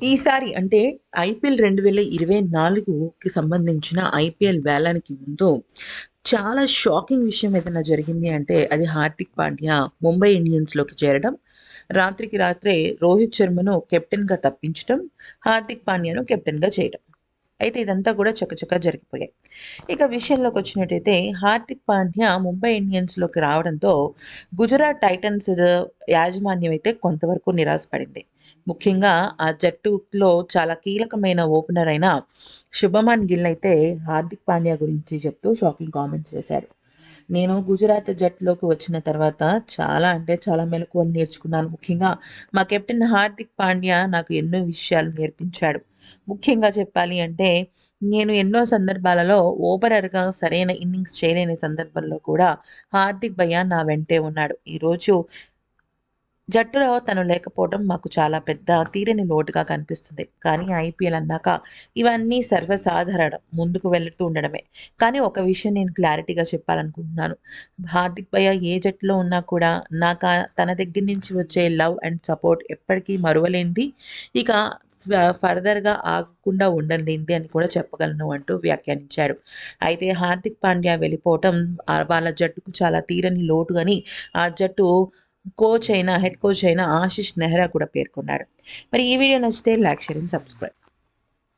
ఈసారి అంటే ఐపీఎల్ రెండు వేల ఇరవై నాలుగుకి సంబంధించిన ఐపీఎల్ వేలానికి ముందు చాలా షాకింగ్ విషయం ఏదైనా జరిగింది అంటే అది హార్దిక్ పాండ్యా ముంబై ఇండియన్స్లోకి చేరడం రాత్రికి రాత్రే రోహిత్ శర్మను కెప్టెన్గా తప్పించడం హార్దిక్ పాండ్యాను కెప్టెన్గా చేయడం. అయితే ఇదంతా కూడా చకచకా జరిగిపోయాయి. ఇక విషయంలోకి వచ్చినట్టయితే హార్దిక్ పాండ్యా ముంబై ఇండియన్స్లోకి రావడంతో గుజరాత్ టైటన్స్ యాజమాన్యం అయితే కొంతవరకు నిరాశపడింది. ముఖ్యంగా ఆ జట్టులో చాలా కీలకమైన ఓపెనర్ అయిన శుభమాన్ గిల్ అయితే హార్దిక్ పాండ్యా గురించి చెప్తూ షాకింగ్ కామెంట్స్ చేశాడు నేను గుజరాత్ జట్టులోకి వచ్చిన తర్వాత చాలా అంటే చాలా మెలకువలు నేర్చుకున్నాను. ముఖ్యంగా మా కెప్టెన్ హార్దిక్ పాండ్యా నాకు ఎన్నో విషయాలు నేర్పించాడు. ముఖ్యంగా చెప్పాలి అంటే నేను ఎన్నో సందర్భాలలో ఓపెనర్గా సరైన ఇన్నింగ్స్ చేయలేని సందర్భంలో కూడా హార్దిక్ భయ్య నా వెంటే ఉన్నాడు. ఈరోజు జట్టులో తను లేకపోవడం మాకు చాలా పెద్ద తీరని లోటుగా కనిపిస్తుంది. కానీ ఐపీఎల్ అన్నాక ఇవన్నీ సర్వసాధారణం ముందుకు వెళుతూ ఉండడమే. కానీ ఒక విషయం నేను క్లారిటీగా చెప్పాలనుకుంటున్నాను. హార్దిక్ భయ్య ఏ జట్టులో ఉన్నా కూడా నాకు తన దగ్గర నుంచి వచ్చే లవ్ అండ్ సపోర్ట్ ఎప్పటికీ మరువలేంది ఇక ఫర్దర్గా ఆగకుండా ఉండలేంది అని కూడా చెప్పగలను అంటూ వ్యాఖ్యానించాడు. అయితే హార్దిక్ పాండ్యా వెళ్ళిపోవటం వాళ్ళ జట్టుకు చాలా తీరని లోటు అని ఆ జట్టు కోచ్ అయిన హెడ్ కోచ్ అయిన ఆశిష్ నెహ్రా కూడా పేర్కొన్నాడు. మరి ఈ వీడియో నచ్చితే లైక్ షేర్ అండ్ సబ్స్క్రైబ్.